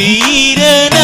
வீரன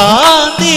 കാന്തി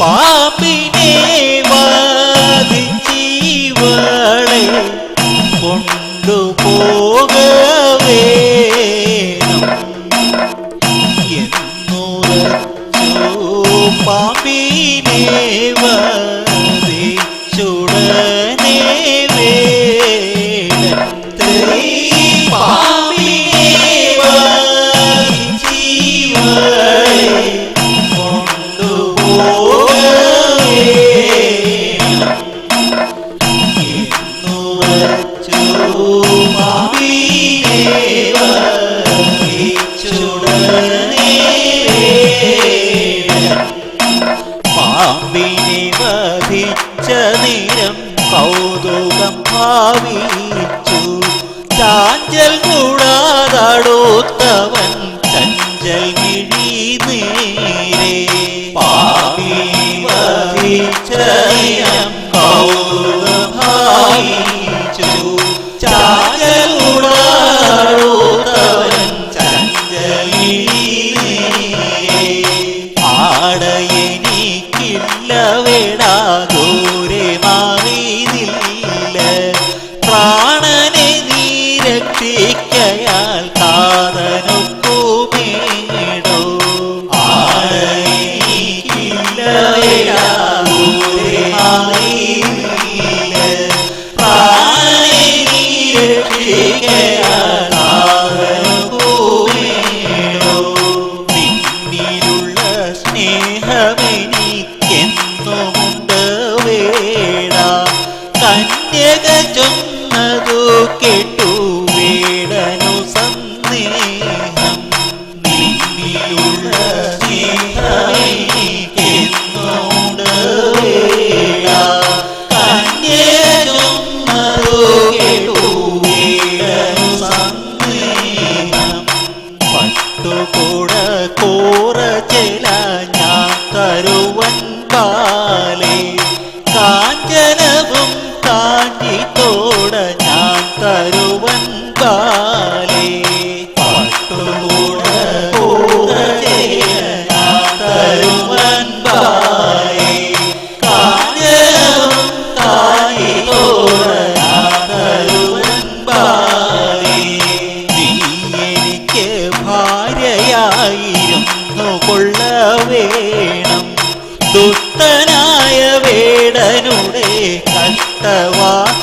പാമ്പിനെ വാദിച്ചീവളെ കൊണ്ടുപോകവേ പാമ്പിനെ വാ പാമ്പിനെ വധിച്ച നിരം കൗതുകം ഭാവിച്ചു. ചാഞ്ചൽ കൂടാതടുത്തവൻ ചഞ്ചൽ കിഴി നേരേ. மனமே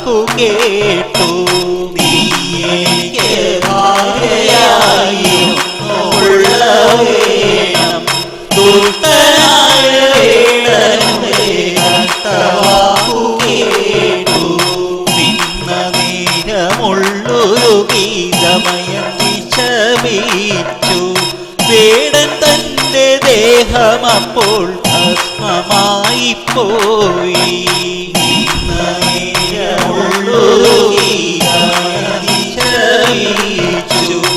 നമുക്കു കേട്ടു ീച്ചു ദേഹം അപ്പോൾ ഭസ്മമായി പോയി യോഗി ചലിച്ചു.